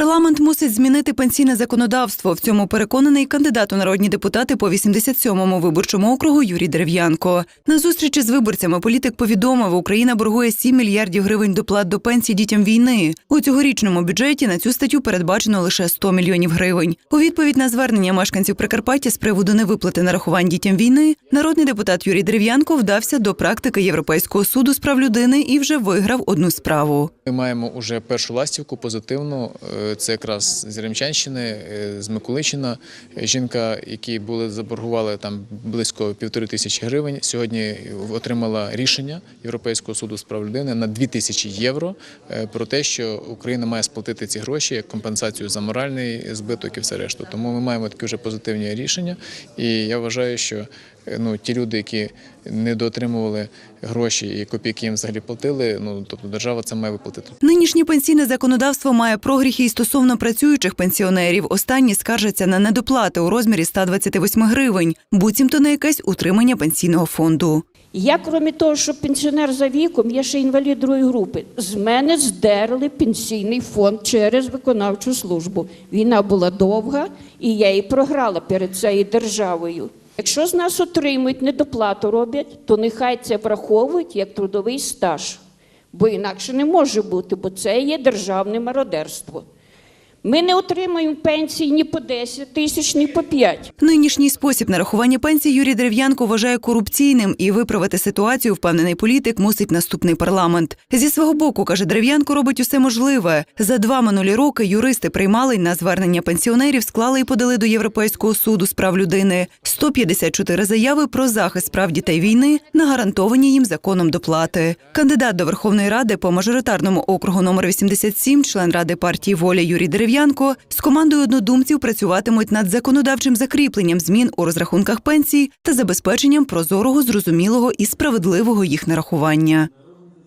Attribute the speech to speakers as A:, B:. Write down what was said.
A: Парламент мусить змінити пенсійне законодавство. В цьому переконаний кандидат у народні депутати по 87-му виборчому округу Юрій Дерев'янко. На зустрічі з виборцями політик повідомив, Україна боргує 7 мільярдів гривень доплат до пенсій дітям війни. У цьогорічному бюджеті на цю статтю передбачено лише 100 мільйонів гривень. У відповідь на звернення мешканців Прикарпаття з приводу невиплати нарахувань дітям війни, народний депутат Юрій Дерев'янко вдався до практики Європейського суду з прав людини і вже виграв одну справу.
B: Ми маємо уже першу ластівку позитивну. Це якраз з Ремчанщини, е, з Миколичина. Е, Жінка, які були заборгували там близько півтори тисячі гривень, сьогодні отримала рішення Європейського суду з прав людини на дві тисячі євро е, про те, що Україна має сплатити ці гроші як компенсацію за моральний збиток і все решту. Тому ми маємо такі вже позитивні рішення. І я вважаю, що ну ті люди, які недоотримували гроші і копійки їм взагалі платили, ну тобто держава це має виплатити.
A: Нинішнє пенсійне законодавство має прогріхи і стосовно працюючих пенсіонерів. Останні скаржаться на недоплати у розмірі 128 гривень, буцімто на якесь утримання пенсійного фонду.
C: Я, крім того, що пенсіонер за віком, я ще інвалід другої групи. З мене здерли пенсійний фонд через виконавчу службу. Війна була довга, і я її програла перед цією державою. Якщо з нас отримують недоплату роблять, то нехай це враховують як трудовий стаж. Бо інакше не може бути, бо це є державне мародерство. Ми не отримаємо пенсії ні по 10 тисяч, ні по 5.
A: Нинішній спосіб нарахування пенсій Юрій Дерев'янко вважає корупційним і виправити ситуацію, впевнений політик, мусить наступний парламент. Зі свого боку, каже Дерев'янко, робить усе можливе. За два минулі роки юристи приймали на звернення пенсіонерів, склали і подали до Європейського суду з прав людини 154 заяви про захист прав дітей війни на гарантовані їм законом доплати. Кандидат до Верховної Ради по мажоритарному округу номер 87, член ради партії Воля Юрій Дерев'янко з командою однодумців працюватимуть над законодавчим закріпленням змін у розрахунках пенсій та забезпеченням прозорого, зрозумілого і справедливого їх нарахування.